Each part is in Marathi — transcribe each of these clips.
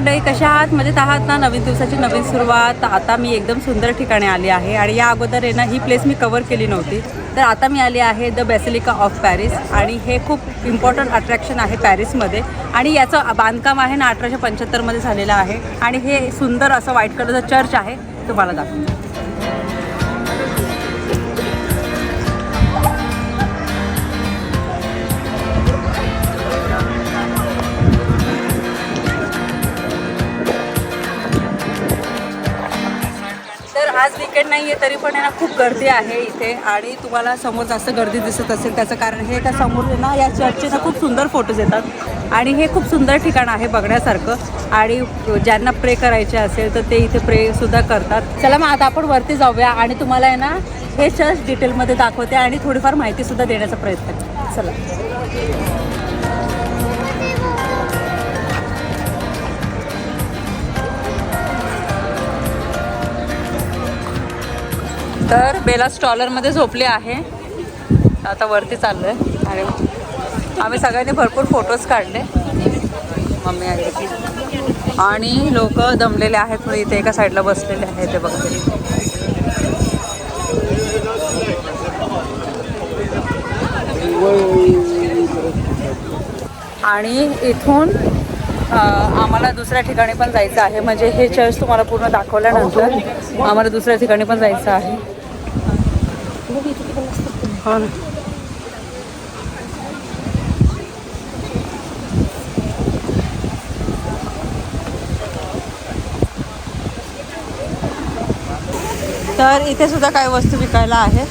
मंडळी कशा आहात? मजेत आहात ना? नवीन दिवसाची नवीन सुरुवात. आता मी एकदम सुंदर ठिकाणी आली आहे आणि या अगोदर आहे ना ही प्लेस मी कवर केली नव्हती. तर आता मी आली आहे द बेसिलिका ऑफ पॅरिस आणि हे खूप इम्पॉर्टंट अट्रॅक्शन आहे पॅरिसमध्ये. आणि याचं बांधकाम आहे ना अठराशे पंच्याहत्तरमध्ये झालेलं आहे. आणि हे सुंदर असं व्हाईट कलरचं चर्च आहे. तुम्हाला दाखवतो. आज विकेंड नाही आहे तरी पण आहे ना खूप गर्दी आहे इथे. आणि तुम्हाला समोर जास्त गर्दी दिसत असेल त्याचं कारण हे का समोर आहे ना या चर्चचे ना खूप सुंदर फोटोज येतात. आणि हे खूप सुंदर ठिकाण आहे बघण्यासारखं. आणि ज्यांना प्रे करायचे असेल तर ते इथे प्रेसुद्धा करतात. चला मग आता आपण वरती जाऊया आणि तुम्हाला आहे ना हे चर्च डिटेलमध्ये दाखवते आणि थोडीफार माहितीसुद्धा देण्याचा प्रयत्न चला. तर बेला स्टॉलरमध्ये झोपले आहे. आता वरती चाललो आहे आणि आम्ही सगळ्यांनी भरपूर फोटोज काढले. मम्मी आई आणि लोक दमलेले आहेत मग इथे एका साईडला बसलेले आहेत ते बघते आणि इथून आम्हाला दुसऱ्या ठिकाणी पण जायचं आहे. म्हणजे हे चर्च तुम्हाला पूर्ण दाखवल्यानंतर आम्हाला दुसऱ्या ठिकाणी पण जायचं आहे. हो ना तर इथे सुद्धा काही वस्तू विकायला आहे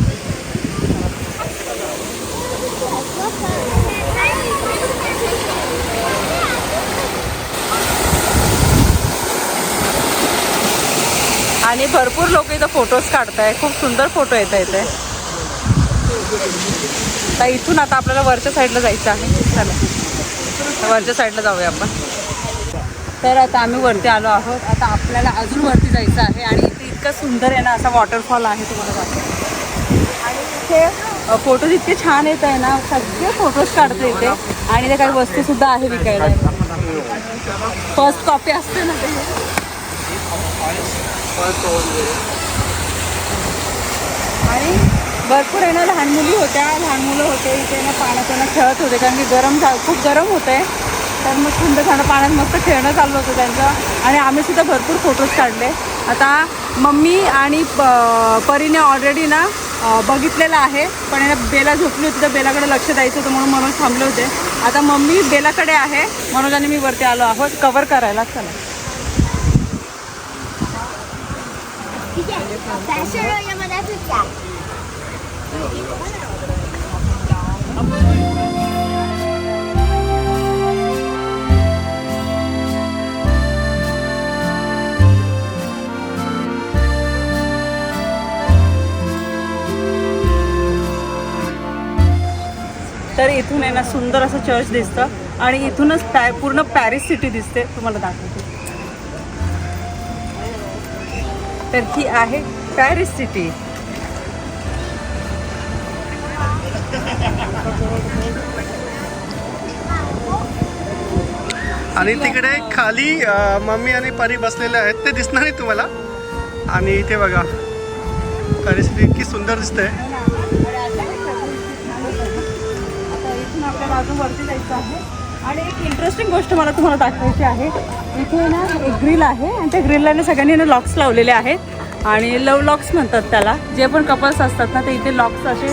आणि भरपूर लोक इथं फोटोज काढताय खूप सुंदर फोटो येत इथे तर इथून आता आपल्याला वरच्या साईडला जायचं आहे. चला. वरच्या साईडला जाऊया आपण. तर आता आम्ही वरती आलो आहोत. आता आपल्याला अजून वरती जायचं आहे आणि इथे इतकं सुंदर आहे ना असा वॉटरफॉल आहे तुम्हाला वाटतं आणि इथे फोटोज इतके छान येत आहे ना सगळे फोटोज काढते इथे. आणि ते काही वस्तूसुद्धा आहे विकायला. फर्स्ट कॉपी असते ना ते. आणि भरपूर आहे ना लहान मुली होत्या लहान मुलं होते इथे ना पाण्यात खेळत होते कारण की गरम झा खूप गरम होते. तर मग थंड थंड पाण्यात मस्त खेळणं चाललं होतं त्यांचं. आणि आम्ही सुद्धा भरपूर फोटोज काढले. आता मम्मी आणि प- परीने ऑलरेडी ना बघितलेलं आहे. पण यानं बेला झोपली होती तर बेलाकडे लक्ष द्यायचं होतं म्हणून मनोज थांबले होते. आता मम्मी बेलाकडे आहे. मनोज आणि मी वरती आलो आहोत. कवर करायला. चला. ठीक आहे. तर इथून आहे ना सुंदर असं चर्च दिसतं आणि इथूनच पॅ पूर्ण पॅरिस सिटी दिसते तुम्हाला दाखवते. तर ही आहे पॅरिस सिटी आणि तिकडे खाली मम्मी आणि परी बसलेले आहेत. ते दिसणार नाही तुम्हाला. आणि इथे बघा परिस्थिती इतकी सुंदर दिसते. आणि एक इंटरेस्टिंग गोष्ट मला तुम्हाला दाखवायची आहे. इथे ना एक ग्रिल आहे. आणि त्या ग्रिलला सगळ्यांनी ना लॉक्स लावलेले आहेत. आणि लव लॉक्स म्हणतात त्याला. जे पण कपल्स असतात ना ते इथे लॉक्स असे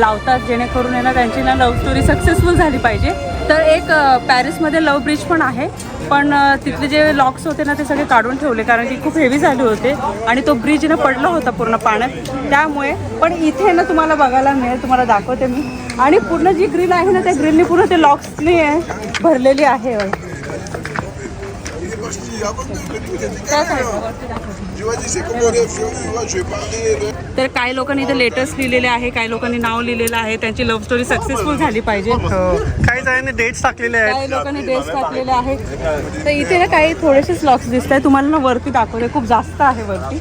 लावतात जेणेकरून आहे ना त्यांची ना लव स्टोरी सक्सेसफुल झाली पाहिजे. तर एक पॅरिसमध्ये लव ब्रिज पण आहे. पण तिथले जे लॉक्स होते ना ते सगळे काढून ठेवले कारण की खूप हेवी झाले होते. आणि तो ब्रिज ना पडला होता पूर्ण पाण्यात. त्यामुळे पण इथे ना तुम्हाला बघायला मिळेल तुम्हाला दाखवते मी. आणि पूर्ण जी ग्रिल आहे ना त्या ग्रिलने पूर्ण ते लॉक्सनी भरलेली आहे. तर काही लोकांनी इथे लेटेस्ट लिहिलेले आहे काही लोकांनी नाव लिहिलेलं आहे त्यांची लव्ह स्टोरी सक्सेसफुल झाली पाहिजे. हो. काही जणांनी डेट्स टाकलेले आहेत. काही लोकांनी ड्रेस टाकलेले आहेत. तर इथे ना काही थोडेसेच लॉक्स दिसत आहे तुम्हाला ना वरती दाखवते खूप जास्त आहे वरती.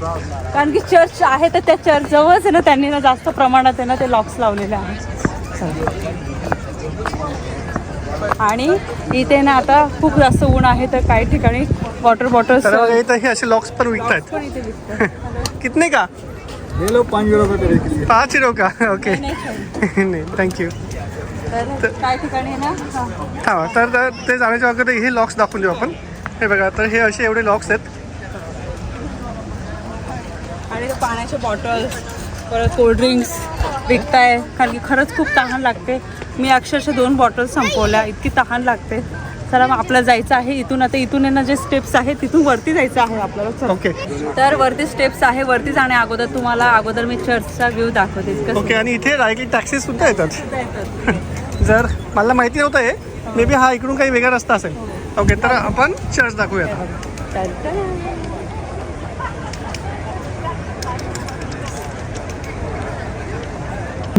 कारण की चर्च आहे तर त्या चर्च जवळच आहे ना त्यांनी ना जास्त प्रमाणात आहे ना ते लॉक्स लावलेले आहेत. आणि इथे ना आता खूप जास्त ऊन आहे तर काही ठिकाणी वॉटर बॉटल्स तर बघा इथं हे असे लॉक्स पण दिसतात. कितने का? ये लो पाँच यूरो का करेगी लिए पाच हिरो का? ओके नाही थँक्यू काही ठिकाणी ना हा. तर तर ते जाण्याच्या अगोदर हे लॉक्स दाखवून देऊ आपण. हे बघा तर हे असे एवढे लॉक्स आहेत. आणि ते पाण्याचे बॉटल्स परत कोल्ड्रिंक्स विकताय कारण की खरंच खूप तहान लागते. मी अक्षरशः दोन बॉटल संपवल्या. इतकी तहान लागते. चला मग आपल्याला जायचं आहे इथून. आता इथून ना जे स्टेप्स आहेत तिथून वरती जायचं आहे आपल्याला. ओके तर वरती स्टेप्स आहे. वरती जाण्या अगोदर तुम्हाला अगोदर मी चर्चचा व्ह्यू दाखवते. ओके आणि इथे डायरेक्टली टॅक्सी सुद्धा येतात. जर मला माहिती नव्हतं हे मे बी हा इकडून काही वेगळा रस्ता असेल. ओके तर आपण चर्च दाखवूया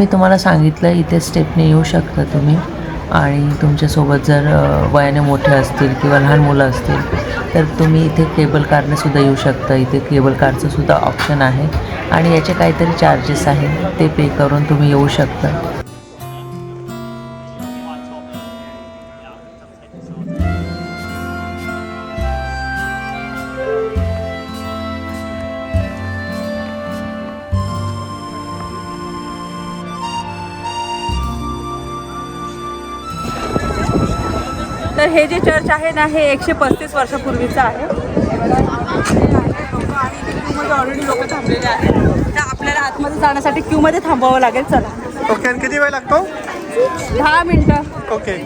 मी तुम्हाला सांगितलं इथे स्टेपने येऊ शकता तुम्ही. आणि तुमच्यासोबत जर वयाने मोठे असतील किंवा लहान मुलं असतील तर तुम्ही इथे केबल कारने सुद्धा येऊ शकता. इथे केबल कारचं सुद्धा ऑप्शन आहे. आणि याचे काहीतरी चार्जेस आहेत ते पे करून तुम्ही येऊ शकता. हे जे चर्च आहे ना हे एकशे पस्तीस वर्षापूर्वीचं आहे. ऑलरेडी लोक थांबलेले आहेत. तर आपल्याला आतमध्ये जाण्यासाठी क्यूमध्ये थांबावं लागेल चला. ओके आणि किती वेळ लागतो? दहा मिनटं. ओके.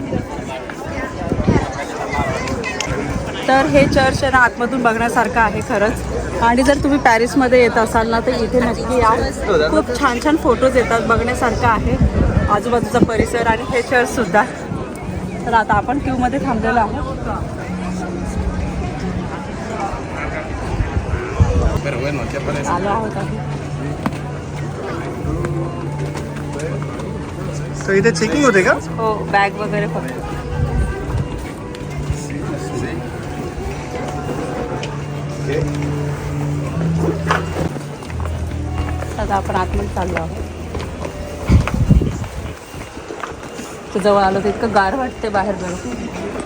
तर हे चर्च आहे ना आतमधून बघण्यासारखं आहे खरंच. आणि जर तुम्ही पॅरिसमध्ये येत असाल ना तर इथे नक्की या. खूप छान छान फोटोज येतात बघण्यासारखं आहे. आजूबाजूचा परिसर आणि हे चर्चसुद्धा तर आता आपण क्यूमध्ये थांबलेलो आहोत. आलो आहोत आम्ही. इथे चेकिंग होते का? हो बॅग वगैरे फक्त. आता आपण आतमध्ये चाललो आहोत. जवळ आलो तर इतकं गार वाटते बाहेर बरं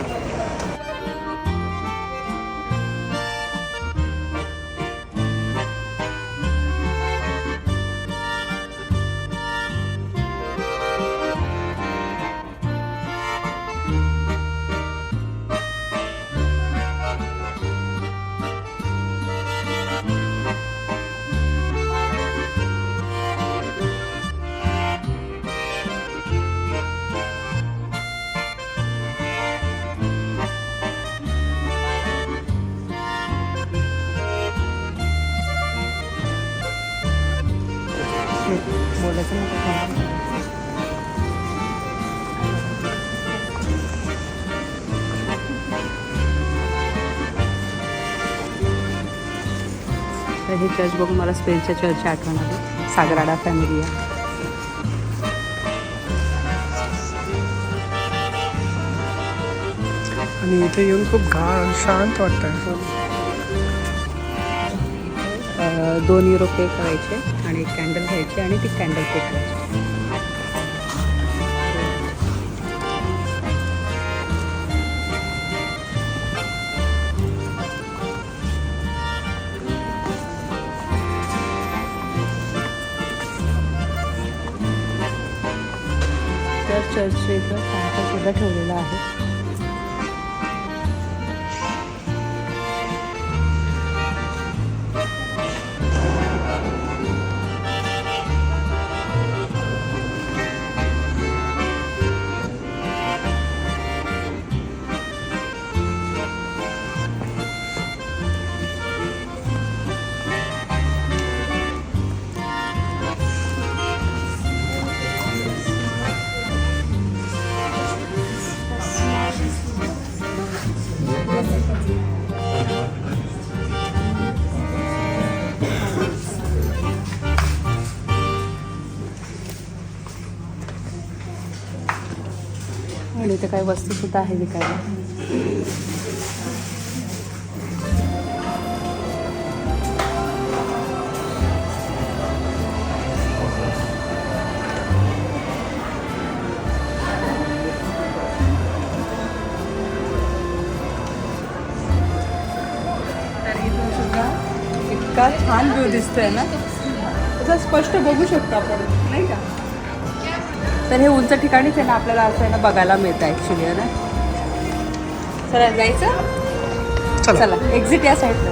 हे चर्च बघून मला स्पेनच्या चर्चची आठवण आली सागराडा फॅमिली आहे आणि इथे येऊन खूप घा शांत वाटतंय अ, दोन युरो पे करायचे आणि एक कॅन्डल घ्यायची आणि ती कॅन्डल पे करायची. तर चर्च इथं कांटा सुद्धा ठेवलेला आहे. आणि इथे काही वस्तूसुद्धा आहे विकायला. छान व्ह्यू दिसतोय ना. तसं स्पष्ट बघू शकतो आपण नाही का? तर हे उंच ठिकाणीच आहे ना आपल्याला असं आहे ना बघायला मिळतं ॲक्च्युली ना? चला जायचं? चला. चला एक्झिट या साईडला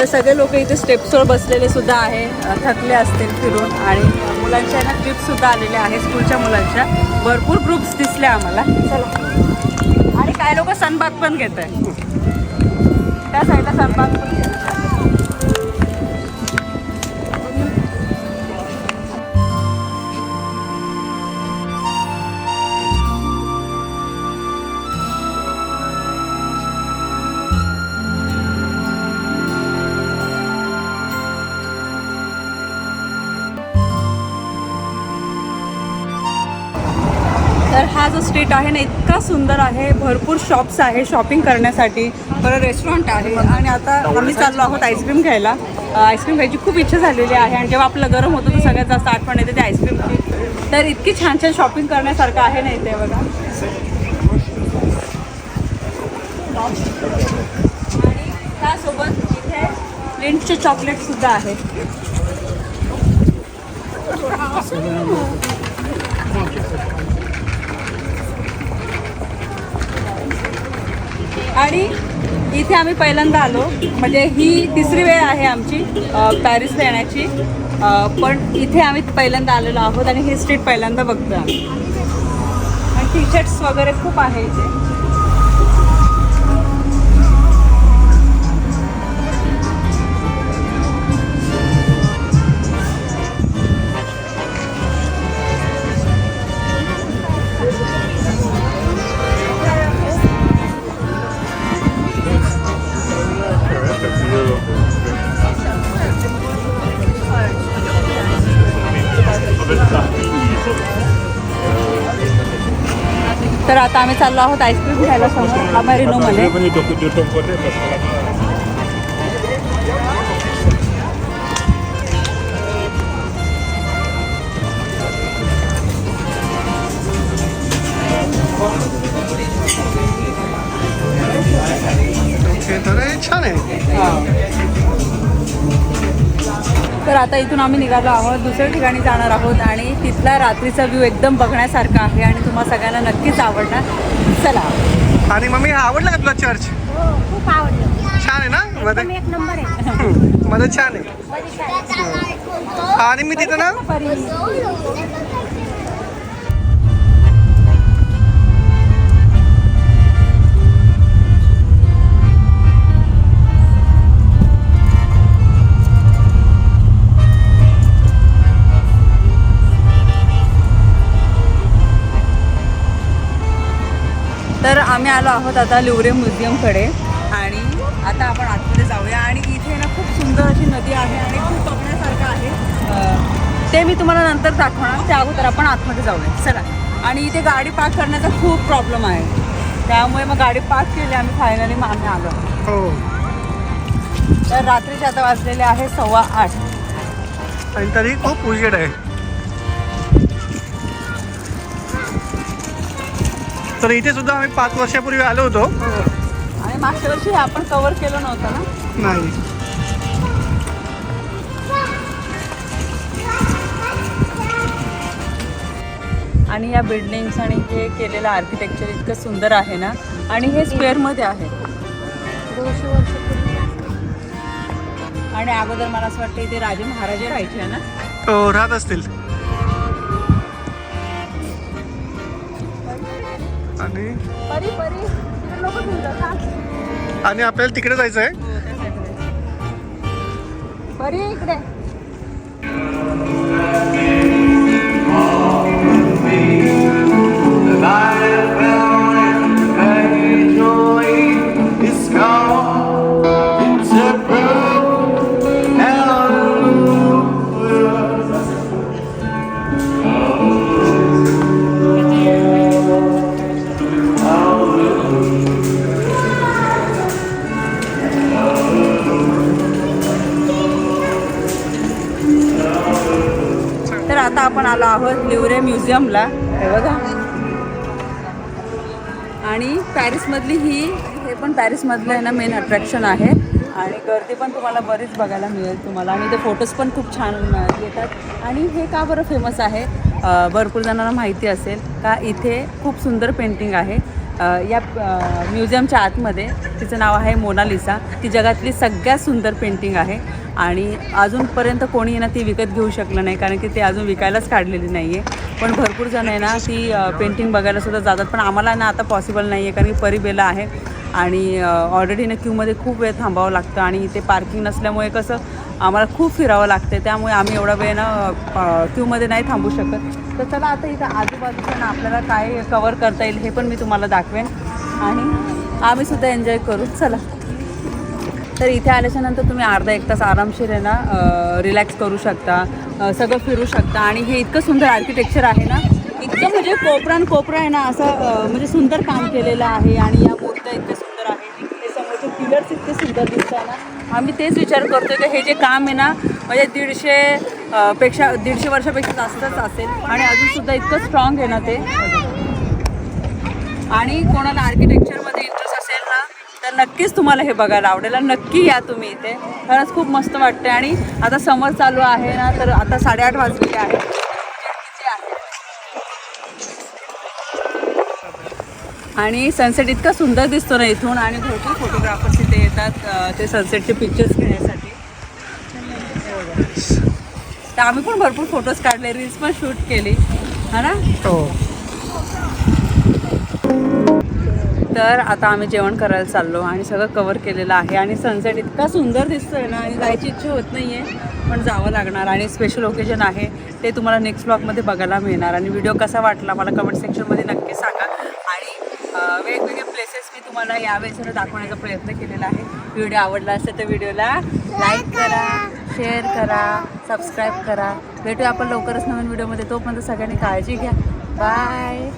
तर सगळे लोक इथे स्टेप्सवर बसलेले सुद्धा आहे थकले असतील फिरून आणि मुलांच्या ना ट्रिप सुद्धा आलेल्या आहे स्कूलच्या मुलांच्या. भरपूर ग्रुप्स दिसले आम्हाला. चला. आणि काही लोक सनबाग पण घेत आहे त्या साईडला सनबाग पण स्ट्रीट आहे ना इतका सुंदर आहे. भरपूर शॉप्स आहे शॉपिंग करण्यासाठी. परत रेस्टॉरंट आहे. आणि आता आम्ही चाललो आहोत आईस्क्रीम घ्यायला. आईस्क्रीम घ्यायची खूप इच्छा झालेली आहे. आणि जेव्हा आपलं गरम होतं तर सगळ्यात जास्त आठवण येते ते आईस्क्रीमची तर इतकी छान छान शॉपिंग करण्यासारखं आहे ना इथे बघा. आणि त्यासोबत इथे लिंटचे चॉकलेट सुद्धा आहे. आणि इथे आम्ही पहिल्यांदा आलो. म्हणजे ही तिसरी वेळ आहे आमची पॅरिसला येण्याची. पण इथे आम्ही पहिल्यांदा आलेलो आहोत आणि ही स्ट्रीट पहिल्यांदा बघतो आम्ही. आणि टी शर्ट्स वगैरे खूप आहे इथे. तर आता आम्ही चाललो आहोत आईस्क्रीम घ्यायला समोर. अमेरिनोमध्ये Veni de, तर आता इथून आम्ही निघालो आहोत. दुसऱ्या ठिकाणी जाणार आहोत आणि तिथला रात्रीचा व्ह्यू एकदम बघण्यासारखा आहे आणि तुम्हा सगळ्यांना नक्कीच आवडणार. चला. आणि मम्मी हा आवडला का तुला चर्च खूप आवडलं. छान आहे ना? मध्ये? एक नंबर आहे. मध्ये छान आहे. आणि मी तिथं ना तर आम्ही आलो आहोत आता लिवरे म्युझियमकडे आणि आता आपण आतमध्ये जाऊया. आणि इथे ना खूप सुंदर अशी नदी आहे आणि खूप बघण्यासारखं आहे. ते मी तुम्हाला नंतर दाखवणार. त्या अगोदर आपण आतमध्ये जाऊया. चला. आणि इथे गाडी पार्क करण्याचा खूप प्रॉब्लेम आहे. त्यामुळे मग गाडी पार्क केली आम्ही फायनली मग आम्ही आलो. हो. तर रात्रीचे आता वाजलेले आहे सव्वा आठ. आणि तरी खूप उजेड आहे. तर इथे सुद्धा आम्ही पाच वर्षापूर्वी आलो होतो. आणि मागच्या वर्षी आपण कव्हर केलं नव्हतं ना? नाही. आणि या बिल्डिंग्स आणि हे केलेलं आर्किटेक्चर इतकं सुंदर आहे ना? आणि हे स्क्वेअरमध्ये आहे. आणि अगोदर मला असं वाटतं इथे राजे महाराजे राहायचे ना? हो राहत असतील. आणि आणि आपल्याला तिकडे जायचं आहे इकडे. आणि पॅरिसमधली ही हे पण पॅरिसमधलं आहे ना मेन अट्रॅक्शन आहे. आणि गर्दी पण तुम्हाला बरीच बघायला मिळेल तुम्हाला. आणि ते फोटोज पण खूप छान येतात. आणि हे का बरं फेमस आहे? भरपूर जणांना माहिती असेल का इथे खूप सुंदर पेंटिंग आहे. या म्युझियमच्या आतमध्ये तिचं नाव आहे मोनालिसा ती जगातली सगळ्यात सुंदर पेंटिंग आहे. आणि अजूनपर्यंत कोणी ना ती विकत घेऊ शकलं नाही कारण की ते अजून विकायलाच काढलेली नाही आहे पण भरपूर जण आहे ना ती पेंटिंग बघायला सुद्धा जातात. पण आम्हाला ना आता पॉसिबल नाही आहे कारण की परिबेला आहे. आणि ऑलरेडी ना क्यूमध्ये खूप वेळ थांबावं लागतं आणि इथे पार्किंग नसल्यामुळे कसं आम्हाला खूप फिरावं लागते त्यामुळे आम्ही एवढा वेळ ना क्यूमध्ये नाही थांबू शकत. तर चला आता इथं आजूबाजूचं ना आपल्याला काय कवर करता येईल हे पण मी तुम्हाला दाखवेन. आणि आम्ही सुद्धा एन्जॉय करू. चला. तर इथे आल्याच्यानंतर तुम्ही अर्धा एक तास आरामशीर आहे ना रिलॅक्स करू शकता. सगळं फिरू शकता. आणि हे इतकं सुंदर आर्किटेक्चर आहे ना इतकं म्हणजे कोपरान कोपरा आहे ना असं म्हणजे सुंदर काम केलेलं आहे. आणि या मूर्त्या इतक्या सुंदर आहे. ते समोरचे पिलर्स इतके सुंदर दिसतात ना. आम्ही तेच विचार करतोय की हे जे काम आहे ना म्हणजे दीडशे पेक्षा दीडशे वर्षापेक्षा जास्तच असेल. आणि अजूनसुद्धा इतकं स्ट्रॉंग आहे ना ते. आणि कोणाला आर्किटेक्चर तर नक्कीच तुम्हाला हे बघायला आवडेल आणि नक्की या तुम्ही इथे. खरंच खूप मस्त वाटते आणि आता समर चालू आहे ना तर आता साडेआठ वाजलेले आहे आणि सनसेट इतका सुंदर दिसतो ना इथून आणि भरपूर फोटोग्राफर्स इथे येतात ते सनसेटचे पिक्चर्स घेण्यासाठी. तर आम्ही पण भरपूर फोटोज काढले रील्स पण शूट केली. है ना? हो. तर आता आम्ही जेवण करायला चाललो आणि सगळं कवर केलेलं आहे. आणि सनसेट इतका सुंदर दिसतोय ना आणि जायची इच्छा होत नाही आहे पण जावं लागणार. आणि स्पेशल ओकेजन आहे ते तुम्हाला नेक्स्ट ब्लॉगमध्ये बघायला मिळणार. आणि व्हिडिओ कसा वाटला मला कमेंट सेक्शनमध्ये नक्की सांगा. आणि वेगवेगळे प्लेसेस मी तुम्हाला यावेळेस दाखवण्याचा प्रयत्न केलेला आहे. व्हिडिओ आवडला असेल तर व्हिडिओला लाईक करा शेअर करा सबस्क्राईब करा. भेटूया आपण लवकरच नवीन व्हिडिओमध्ये तोपर्यंत सगळ्यांनी काळजी घ्या. बाय